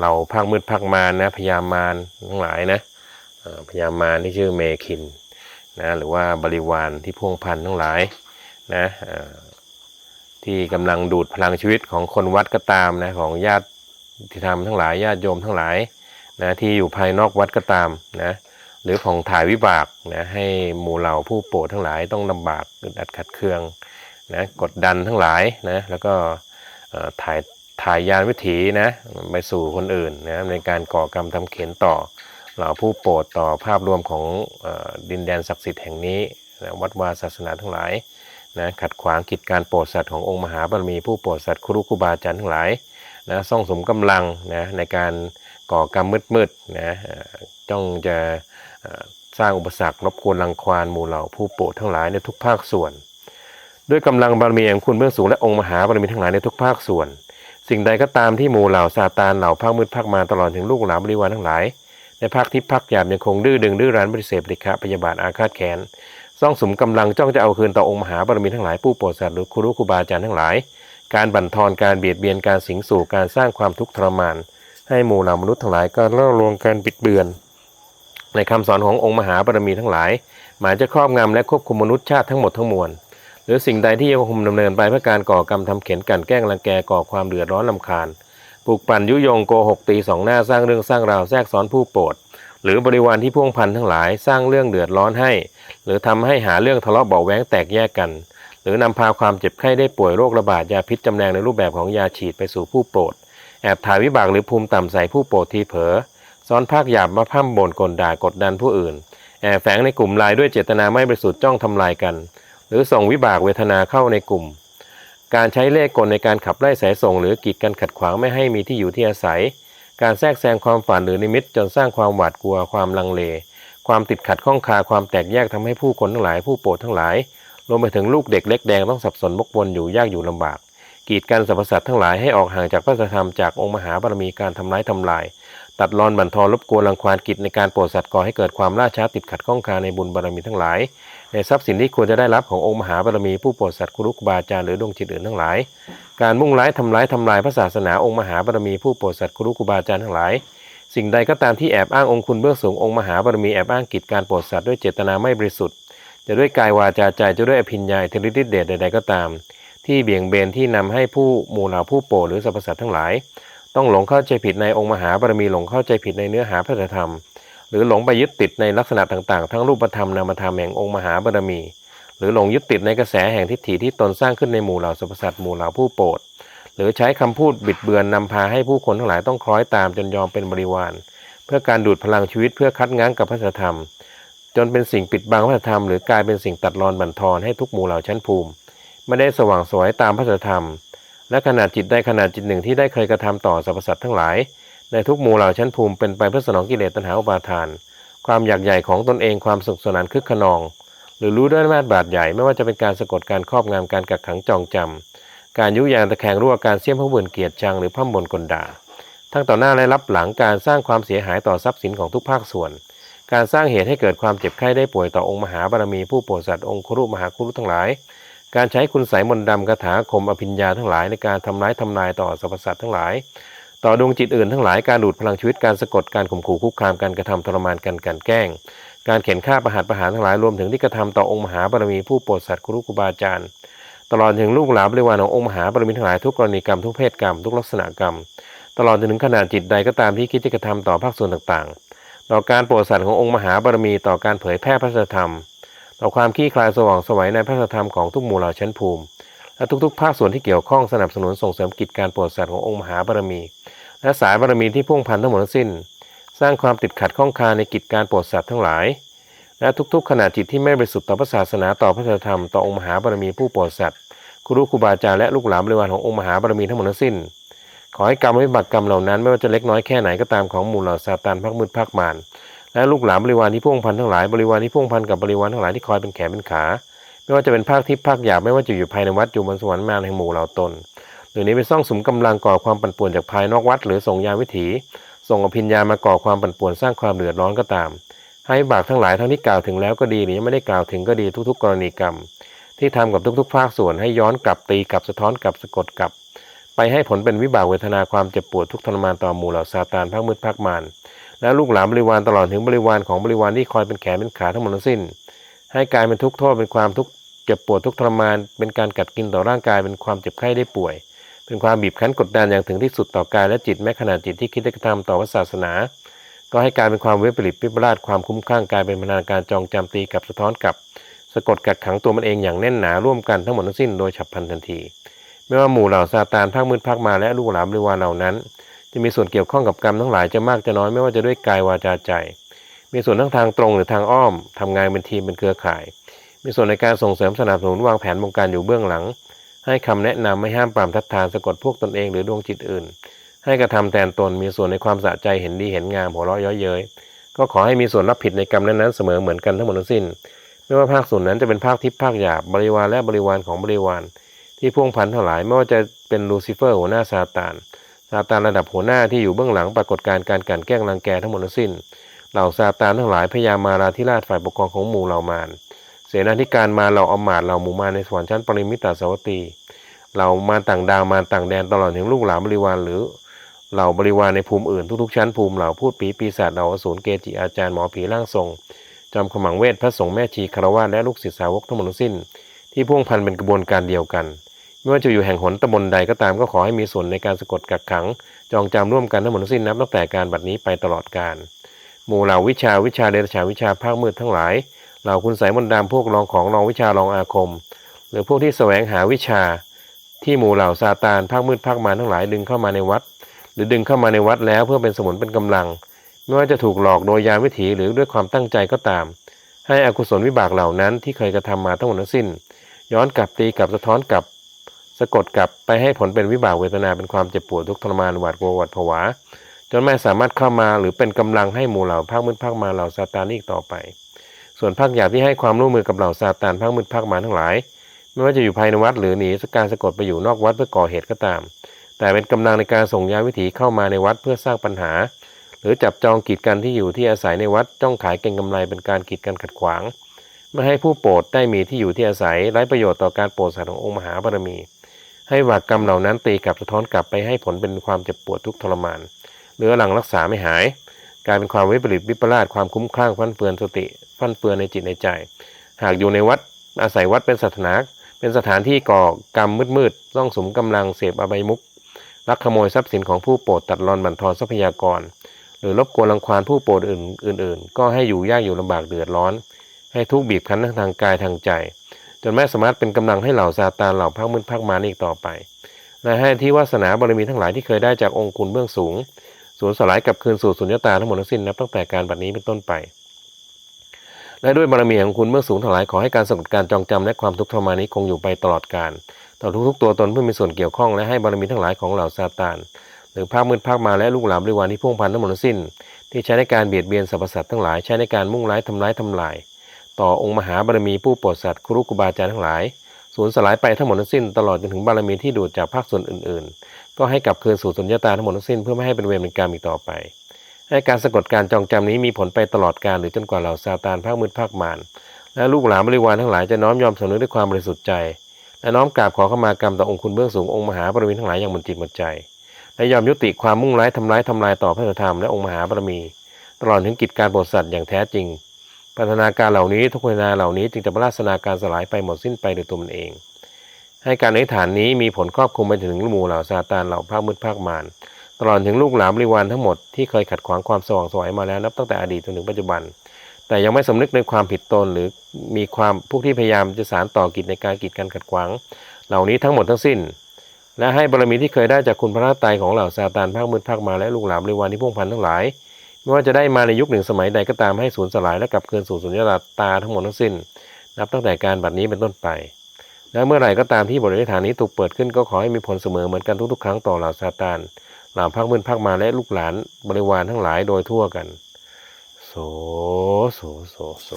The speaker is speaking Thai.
เราภาคมืดภาคมารนะพญามารทั้งหลายนะพญามารที่ชื่อเมคินนะหรือว่าบริวารที่พ่วงพันทั้งหลายนะที่กำลังดูดพลังชีวิตของคนวัดก็ตามนะของญาติที่ทำทั้งหลายญาติโยมทั้งหลายนะที่อยู่ภายนอกวัดก็ตามนะหรือของถ่ายวิบากนะให้หมู่เหล่าผู้โปรดทั้งหลายต้องลำบากอึดอัดขัดเคืองนะกดดันทั้งหลายนะแล้วก็ถ่าย ถ่ายยานวิถีนะไปสู่คนอื่นนะในการก่อกรรมทำเข็นต่อเหล่าผู้โปรดต่อภาพรวมของอดินแดนศักดิ์สิทธิ์แห่งนี้นะวัดวาศาสนาทั้งหลายนะขัดขวางกิจการโปรดสัตว์ขององค์มหาบารมีผู้โปรดสัตว์ครูครูบาอาจารย์ทั้งหลายนะส่องสมกำลังนะในการก่อกรรมมืดๆนะจ้องจะสร้างอุปสรรครบกวนรังควานหมู่เหล่าผู้โปรดทั้งหลายในทุกภาคส่วน ด้วยกำลังบารมีแห่งคุณเบื้องสูงและองค์มหาบารมีทั้งหลายในทุกภาคส่วน สิ่งใดก็ตามที่หมู่เหล่าซาตานเหล่าภาคมืดภาคมาตลอดถึงลูกหลานบริวารทั้งหลาย ในภาคทิพย์ภาคหยาบยังคงดื้อดึงดื้อรั้นปฏิเสธปฏิฆะพยาบาทอาฆาตแค้นซ่องสมกำลังจ้องจะเอาคืนต่อองค์มหาบารมีทั้งหลายผู้โปรดสัตว์หรือครูครูบาอาจารย์ทั้งหลาย การบั่นทอนการเบียดเบียนการสิงสู่การสร้างความทุกข์ทรมาน ให้หมู่เหล่ามนุษย์ทั้งหลายก็ล่อลวงการบิดเบือน ในคำสอนขององค์มหาบารมีทั้งหลายหมายจะครอบงำและควบคุมมนุษย์ชาติทั้งหมดทั้งมวล รือสิ่งใดที่ยังคงดำเนินไปเพื่อการก่อกรรมทำเข็นกันแกล้งรังแกก่อความเดือดร้อนลำคาญปลุกปั่นยุยงโกหกตีสองหน้าสร้างเรื่องสร้างราวแทรกซ้อนผู้โปรดหรือบริวารที่พ่วงพันทั้งหลายสร้างเรื่องเดือดร้อนให้ หรือทำให้หาเรื่องทะเลาะเบาะแว้งแตกแยกกัน หรือนำพาความเจ็บไข้ได้ป่วยโรคระบาดยาพิษจำแรงในรูปแบบของยาฉีดไปสู่ผู้โปรดแอบถ่ายวิบากหรือภูมิต่ำใส่ผู้โปรดทีเผลอซ้อนภาคหยาบมาพร่ำบ่นกลด่ากดดันผู้อื่นแอบแฝงในกลุ่มลายด้วยเจตนาไม่บริสุทธิ์จ้องทำลายกัน หรือส่งวิบากเวทนาเข้าในกลุ่ม การใช้เล่กลในการขับไล่สายส่ง หรือกีดกันขัดขวางไม่ให้มีที่อยู่ที่อาศัย การแทรกแซงความฝันหรือนิมิตจนสร้างความหวาดกลัวความลังเล ความติดขัดข้องคาความแตกแยกทำให้ผู้คนทั้งหลาย ผู้โปรดทั้งหลายรวมไปถึงลูกเด็กเล็กแดงต้องสับสนวกวนอยู่ยากอยู่ลำบากกีดกันสรรพสัตว์ทั้งหลายให้ออกห่างจากพระธรรมจากองค์มหาบารมีการทำร้ายทำลาย ตัดรอนบั่นทอนรบกวนรังควานกิจในการโปรดสัตว์ก่อให้เกิดความล่าช้าติดขัดข้องคาในบุญบารมีทั้งหลาย ในทรัพย์สินที่ควรจะได้รับขององค์มหาบารมีผู้โปรดสัตว์ครูรุกบาอาจารย์หรือดวงจิตอื่นทั้งหลาย การมุ่งร้ายทำร้ายทำลายพระศาสนาองค์มหาบารมีผู้โปรดสัตว์ครูรุกบาอาจารย์ทั้งหลาย สิ่งใดก็ตามที่แอบอ้างองค์คุณเบื้องสูงองค์มหาบารมีแอบอ้างกิจการโปรดสัตว์ด้วยเจตนาไม่บริสุทธิ์จะด้วยกายวาจาใจจะด้วยอภิญญาอิทธิฤทธิเดชใดๆก็ตาม ที่เบี่ยงเบนที่นำให้ผู้หมู่เหล่าผู้โปรดหรือสรรพสัตว์ทั้งหลาย ต้องหลงเข้าใจผิดในองค์มหาบารมีหลงเข้าใจผิดในเนื้อหาพระธรรม หรือหลงไปยึดติดในลักษณะต่างๆ ทั้งรูปธรรมนามธรรมแห่งองค์มหาบารมี หรือหลงยึดติดในกระแสแห่งทิฏฐิที่ตนสร้างขึ้นในหมู่เหล่าสรรพสัตว์หมู่เหล่าผู้โปรดหรือใช้คำพูดบิดเบือนนำพาให้ผู้คนทั้งหลายต้องคล้อยตามจนยอมเป็นบริวาร เพื่อการดูดพลังชีวิตเพื่อคัดง้างกับพระธรรม จนเป็นสิ่งปิดบังพระธรรมหรือกลายเป็นสิ่งตัดรอนบั่นทอนให้ทุกหมู่เหล่าชั้นภูมิ ไม่ได้สว่างสวยตามพระธรรม และขนาดจิตใดขนาดจิตหนึ่งที่ได้เคยกระทำต่อสรรพสัตว์ทั้งหลาย ในทุกหมู่เหล่าชั้นภูมิเป็นไปเพื่อสนองกิเลสตัณหาอุปาทาน ความอยากใหญ่ของตนเองความสุขสนานคึกขนอง หรือรู้ด้วยมาตรบาดใหญ่ไม่ว่าจะเป็นการสะกดการครอบงำการกักขังจองจำการยุยงตะแคงรั่วการเสี่ยมพระบือนเกียรติชังหรือพร่ำบนกลด่าทั้งต่อหน้าและรับหลังการสร้างความเสียหายต่อทรัพย์สินของทุกภาคส่วน การสร้างเหตุให้เกิดความเจ็บไข้ได้ป่วยต่อองค์มหาบารมีผู้โปรดสัตว์องค์ครุมหาคุรุทั้งหลาย การใช้คุณไสยมนต์ดำคาถาคมอภิญญาทั้งหลายในการทำร้ายทำลายต่อสรรพสัตว์ทั้งหลาย ต่อดวงจิตอื่นทั้งหลายการดูดพลังชีวิตการสะกดการข่มขู่คุกคามการกระทำทรมานกันการแกล้ง การเข็นฆ่าประหารประหารทั้งหลายรวมถึงที่กระทำต่อองค์มหาบารมีผู้โปรดสัตว์ครุครูบาอาจารย์ตลอดถึงลูกหลานบริวารขององค์มหาบารมีทั้งหลายทุกกรณีกรรมทุกเพศกรรมทุกลักษณะกรรม ตลอดจนถึงขนาดจิตใดก็ตามที่คิดจะกระทำต่อภาคส่วนต่างๆ ต่อการโปรดสัตว์ขององค์มหาบารมีต่อการเผยแพร่พระธรรม ต่อความขี้คลายสว่างสวัยในพระธรรมของทุกหมู่เหล่าชั้นภูมิ และทุกๆ ภาคส่วนที่เกี่ยวข้องสนับสนุนส่งเสริมกิจการโปรดสัตว์ขององค์มหาบารมี และสายบารมีที่พุ่งพันทั้งหมดทั้งสิ้น สร้างความติดขัดข้องคาในกิจการโปรดสัตว์ทั้งหลาย และทุกๆ ขณะจิตที่ไม่บริสุทธิ์ต่อพระศาสนาต่อพระธรรมต่อองค์มหาบารมีผู้โปรดสัตว์ครูครูบาอาจารย์และลูกหลานบริวารขององค์มหาบารมีทั้งหมดทั้งสิ้น ขอให้กรรมวิบากกรรมเหล่านั้น ไม่ว่าจะเล็กน้อยแค่ไหนก็ตามของหมู่เหล่าซาตานพักมืดพักมาร และลูกหลานบริวารที่พ่วงพันทั้งหลายบริวารที่พ่วงพันกับบริวารทั้งหลายที่คอยเป็นแขนเป็นขา ไม่ว่าจะเป็นภาคทิพย์ภาคหยาบไม่ว่าจะอยู่ภายในวัดอยู่บนสวรรค์มารแห่งหมู่เหล่าตนหรือนี้เป็นซ่องสมกำลังก่อความปั่นป่วนจากภายนอกวัด หรือส่งยาวิถี ส่งอภิญญามาก่อความปั่นป่วนสร้างความเดือดร้อนก็ตาม ให้บากทั้งหลายทั้งที่กล่าวถึงแล้วก็ดีหรือยังไม่ได้กล่าวถึงก็ดีทุก ๆ กรณีกรรม ที่ทำกับทุกๆ ภาคส่วนให้ย้อนกลับตีกลับสะท้อนกลับสะกดกลับ ไปให้ผลเป็นวิบากเวทนาความเจ็บปวดทุกทรมานต่อหมู่เหล่าซาตานภาคมืดภาคมาร และลูกหลานบริวารตลอดถึงบริวารของบริวารที่คอยเป็นแขนเป็นขาทั้งหมดทั้งสิ้น ให้กายเป็นทุกข์โทษเป็นความทุกข์เจ็บปวดทุกทรมาน เป็นการกัดกินต่อร่างกายเป็นความเจ็บไข้ได้ป่วย เป็นความบีบคั้นกดดันอย่างถึงที่สุดต่อกายและจิตแม้ขณะจิตที่คิดและกระทำต่อพระศาสนา ก็ให้กลายเป็นความเวปริตวิปลาสความคุ้มข้างกลายเป็นพนาการจองจำตีกับสะท้อนกับ สะกดกักขังตัวมันเองอย่างแน่นหนาร่วมกันทั้งหมดทั้งสิ้นโดยฉับพลันทันที ไม่ว่าหมู่เหล่าซาตานภาคมืดภาคมาและลูกหลานบริวารเหล่านั้น จะมีส่วนเกี่ยวข้องกับกรรมทั้งหลายจะมากจะน้อยไม่ว่าจะด้วยกายวาจาใจ มีส่วนทั้งทางตรงหรือทางอ้อมทำงานเป็นทีมเป็นเครือข่าย มีส่วนในการส่งเสริมสนับสนุนวางแผนบงการอยู่เบื้องหลัง ให้คำแนะนำไม่ห้ามปรามทัดทานสะกดพวกตนเองหรือดวงจิตอื่น ให้กระทำแทนตนมีส่วนในความสะใจเห็นดีเห็นงามหัวเราะเย้อยเย้ยก็ขอให้มีส่วนรับผิดในกรรมนั้นๆเสมอเหมือนกันทั้งหมดทั้งสิ้น ไม่ว่าภาคส่วนนั้นจะเป็นภาคทิพย์ภาคหยาบบริวารและบริวารของบริวาร ที่พ่วงพันเท่าหลายไม่ว่าจะเป็นลูซิเฟอร์หัวหน้าซาตาน ซาตานระดับหัวหน้าที่อยู่เบื้องหลังปรากฏการณ์การกันแกล้งรังแกทั้งหมดทั้งสิ้น เหล่าซาตานทั้งหลายพยายามมาราธิราชฝ่ายปกครองของหมู่เหล่ามารเสนาธิการมาเหล่าอมาตเหล่าหมู่มารในสวรรค์ชั้นปริมิตาสวัตตีเหล่ามารต่างดาวมารต่างแดนตลอดถึงลูกหลานบริวารหรือเหล่าบริวารในภูมิอื่นทุกๆ ชั้นภูมิเหล่าพูดผีปีศาจเหล่าอสูรเกจิอาจารย์หมอผีร่างทรงจอมขมังเวทพระสงฆ์แม่ชีคารวะและลูกศิษย์สาวกทั้งหมดทั้งสิ้น ที่พ่วงพันเป็นกระบวนการเดียวกัน ไม่ว่าจะอยู่แห่งหนตำบลใดก็ตามก็ขอให้มีส่วนในการสะกดกักขัง จองจำร่วมกันทั้งหมดทั้งสิ้นนับตั้งแต่การบัดนี้ไปตลอดกาลหมู่เหล่าวิชาวิชาเดชฉานวิชาภาคมืดทั้งหลายเหล่าคุณสายมนต์ดำพวกรองของรองวิชารองอาคม หรือพวกที่แสวงหาวิชา ที่หมู่เหล่าซาตานภาคมืดภาคมารทั้งหลายดึงเข้ามาในวัด หรือดึงเข้ามาในวัดแล้วเพื่อเป็นสมุนเป็นกำลัง ไม่ว่าจะถูกหลอกโดยยาวิถีหรือด้วยความตั้งใจก็ตาม ให้อกุศลวิบากเหล่านั้นที่เคยกระทำมาทั้งหมดทั้งสิ้น ย้อนกลับตีกลับสะท้อนกลับ สะกดกลับไปให้ผลเป็นวิบากเวทนาเป็นความเจ็บปวดทุกข์ทรมานหวาดกลัวหวาดผวา จนไม่สามารถเข้ามาหรือเป็นกำลังให้หมู่เหล่าภาคมืดภาคมาเหล่าซาตานอีกต่อไป ส่วนภาคหยาบที่ให้ความร่วมมือกับเหล่าซาตานภาคมืดภาคมาทั้งหลาย ไม่ว่าจะอยู่ภายในวัดหรือหนีการสะกดไปอยู่นอกวัดเพื่อก่อเหตุก็ตาม แต่เป็นกำลังในการส่งยาวิถีเข้ามาในวัดเพื่อสร้างปัญหา หรือจับจองกีดกันที่อยู่ที่อาศัยในวัดจ้องขายเก่งกำไรเป็นการกีดกันขัดขวางไม่ให้ผู้โปรดได้มีที่อยู่ที่อาศัยไร้ประโยชน์ต่อการโปรดสัตว์ขององค์มหาบารมี ให้วากกรรมเหล่านั้นตีกลับสะท้อนกลับไปให้ผลเป็นความเจ็บปวดทุกทรมานเหลือหลังรักษาไม่หาย กลายเป็นความวิปริตวิปลาสความคุ้มคลั่งฟันเฟือนสติ ฟันเฟือนในจิตในใจ หากอยู่ในวัดอาศัยวัดเป็นสถานะเป็นสถานที่ก่อกรรมมืดๆต้องสมกำลังเสพอบายมุกลักขโมยทรัพย์สินของผู้โปรดตัดรอนบั่นทอนทรัพยากร หรือรบกวนรังควานผู้โปรดอื่นอื่น ๆ ก็ให้อยู่ยากอยู่ลำบากเดือดร้อน ให้ทุกข์บีบคั้นทั้งทางกายทางใจ จนไม่สามารถเป็นกำลังให้เหล่าซาตานเหล่าพักมืดพักมารอีกต่อไปและให้ที่วาสนาบารมีทั้งหลายที่เคยได้จากองค์คุณเบื้องสูง สูญสลายกับคืนสู่สุญญตาทั้งหมดทั้งสิ้นนับตั้งแต่การบัดนี้เป็นต้นไป และด้วยบารมีของคุณเบื้องสูงทั้งหลายขอให้การสะกดการจองจำและความทุกข์ทรมานนี้คงอยู่ไปตลอดกาลต่อทุกๆตัวตนเพื่อมีส่วนเกี่ยวข้องและให้บารมีทั้งหลายของเหล่าซาตานหรือภาคมืดภาคมาและลูกหลานบริวารที่พ่วงพันทั้งหมดทั้งสิ้น ที่ใช้ในการเบียดเบียนสรรพสัตว์ทั้งหลายใช้ในการมุ่งร้ายทำร้ายทำลาย ต่อองค์มหาบารมีผู้โปรดสัตว์ครูกุบาอาจารย์ทั้งหลาย สูญสลายไปทั้งหมดทั้งสิ้นตลอดจนถึงบารมีที่ดูดจากภาคส่วนอื่น ๆ ก็ให้กลับคืนสู่สุญญตาทั้งหมดทั้งสิ้นเพื่อไม่ให้เป็นเวรเป็นกรรมอีกต่อไปให้การสะกดการจองจำนี้มีผลไปตลอดกาลหรือจนกว่าเหล่าซาตานภาคมืดภาคมารและลูกหลานบริวารทั้งหลายจะน้อมยอมสำนึกด้วยความบริสุทธิ์ใจ และน้อมกราบขอเข้ามากรรมต่อองค์คุณเบื้องสูงองค์มหาบารมีทั้งหลายอย่างหมดจิตหมดใจ และยอมยุติความมุ่งร้ายทำร้ายทำลายต่อพระธรรมและองค์มหาบารมี ตลอดถึงกิจการโปรดสัตว์อย่างแท้จริง พัฒนาการเหล่านี้ทุกพัฒนาเหล่านี้จึงจะประราศนาการสลายไปหมดสิ้นไปโดยตัวมันเอง ให้การอธิษฐานนี้มีผลครอบคลุมไปถึงหมู่เหล่าซาตานเหล่าภาคมืดภาคมารตลอดถึงลูกหลานบริวารทั้งหมดที่เคยขัดขวางความสว่างสวยมาแล้วนับตั้งแต่อดีตจนถึงปัจจุบัน แต่ยังไม่สำนึกในความผิดตนหรือมีความพวกที่พยายามจะสารต่อกิจในการกีดกันขัดขวาง เหล่านี้ทั้งหมดทั้งสิ้น และให้บารมีที่เคยได้จากคุณพระราตรัยของเหล่าซาตานภาคมืดภาคมาและลูกหลานบริวารที่พ่วงพันทั้งหลาย ไม่ว่าจะได้มาในยุคหนึ่งสมัยใดก็ตามให้สูญสลายและกลับคืนสู่สุญญตาทั้งหมดทั้งสิ้น นับตั้งแต่การบัดนี้เป็นต้นไป และเมื่อไหร่ก็ตามที่บทอธิษฐานนี้ถูกเปิดขึ้นก็ขอให้มีผลเสมอเหมือนกันทุกๆ ครั้งต่อเหล่าซาตานเหล่าพักมืนพักมาและลูกหลานบริวารทั้งหลายโดยทั่วกัน โส โส โส โส